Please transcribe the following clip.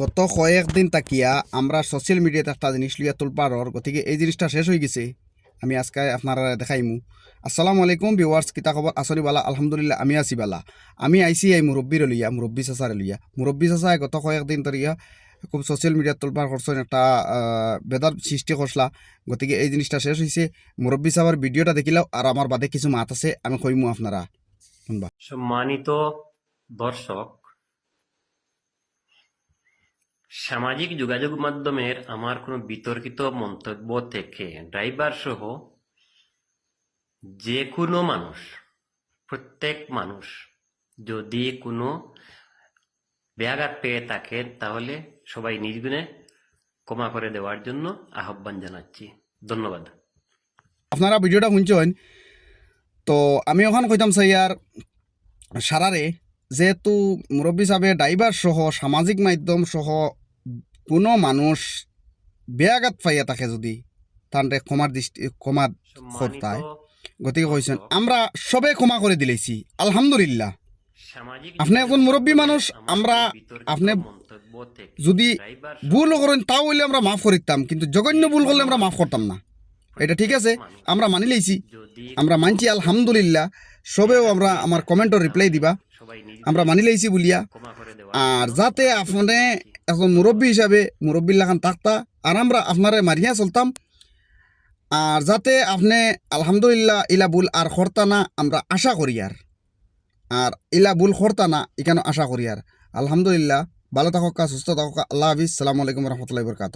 গত কয়েকদিন তাকিয়া আমরা সোশ্যাল মিডিয়াতে একটা জিনিস লিয়া তুলপারর গতিকে এই জিনিসটা শেষ হয়ে গেছে। আমি আজকে আপনারা দেখাইমু। আসসালামু আলাইকুম ভিউয়ার্স কিতা খবর? আসরি বালা, আলহামদুলিল্লাহ, আমি আছি বালা। আমি আইসি এই মুরব্বীর লইয়া, মুরব্বী চাচার লইয়া। মুরব্বী চাচায় গত কয়েকদিন ধরিয়া খুব সোশ্যাল মিডিয়াত তুলপার করছেন একটা বেদার সৃষ্টি করছলা গতিকে এই জিনিসটা শেষ হয়েছে মুরব্বী সাহেবের ভিডিওটা দেখিলাও আর আমার বাদে কিছু মাত আছে, আমি কইমু আপনারা। সম্মানিত দর্শক সামাজিক যোগাযোগ মাধ্যমের আমার কোনো বিতর্কিত মন্তব্য থেকে ড্রাইভার সহ যে কোনো মানুষ, প্রত্যেক মানুষ যদি কোনো ব্যাঘাত পেয়ে থাকেন তাহলে সবাই নিজগুণে ক্ষমা করে দেওয়ার জন্য আহ্বান জানাচ্ছি। ধন্যবাদ। আপনারা ভিডিওটা শুনছেন, তো আমি ওখান কইতাম, স্যার সারারে যেহেতু মুরব্বী সাহেব ড্রাইভার সহ, সামাজিক মাধ্যম সহ কোনো মানুষ বেয়াঘাত পাইয়া থাকে যদি তানরে ক্ষমার দৃষ্টি ক্ষমা খরতায় গতিকে কইছেন আমরা সবে ক্ষমা করে দিলেছি আলহামদুলিল্লাহ। আপনি একজন মুরব্বী মানুষ, আমরা আপনি যদি ভুল করেন তাও হইলে আমরা মাফ করিতাম কিন্তু জঘন্য ভুল করলে আমরা মাফ করতাম না। এটা ঠিক আছে আমরা মানি লইছি আমরা মানছি আলহামদুলিল্লাহ সবেও আমরা আমার কমেন্টর রিপ্লাই দিবা। আমরা মানি লইছি বলিয়া আর যাতে আপনি এখন মুরব্বী হিসাবে মুরব্বীর লাখান থাকতা আর আমরা আপনারে মারিয়া চলতাম। আর যাতে আপনি আলহামদুলিল্লাহ ইলা বুল আর খরতানা আমরা আশা করি আর। আর ইলা বুল খরতানা এখানে আশা করি আর। আলহামদুলিল্লাহ, ভালো থাকা, সুস্থ থাকা, আল্লাহ হাফিজ। সালামু আলাইকুম রহমতুল্লাহ বরকাত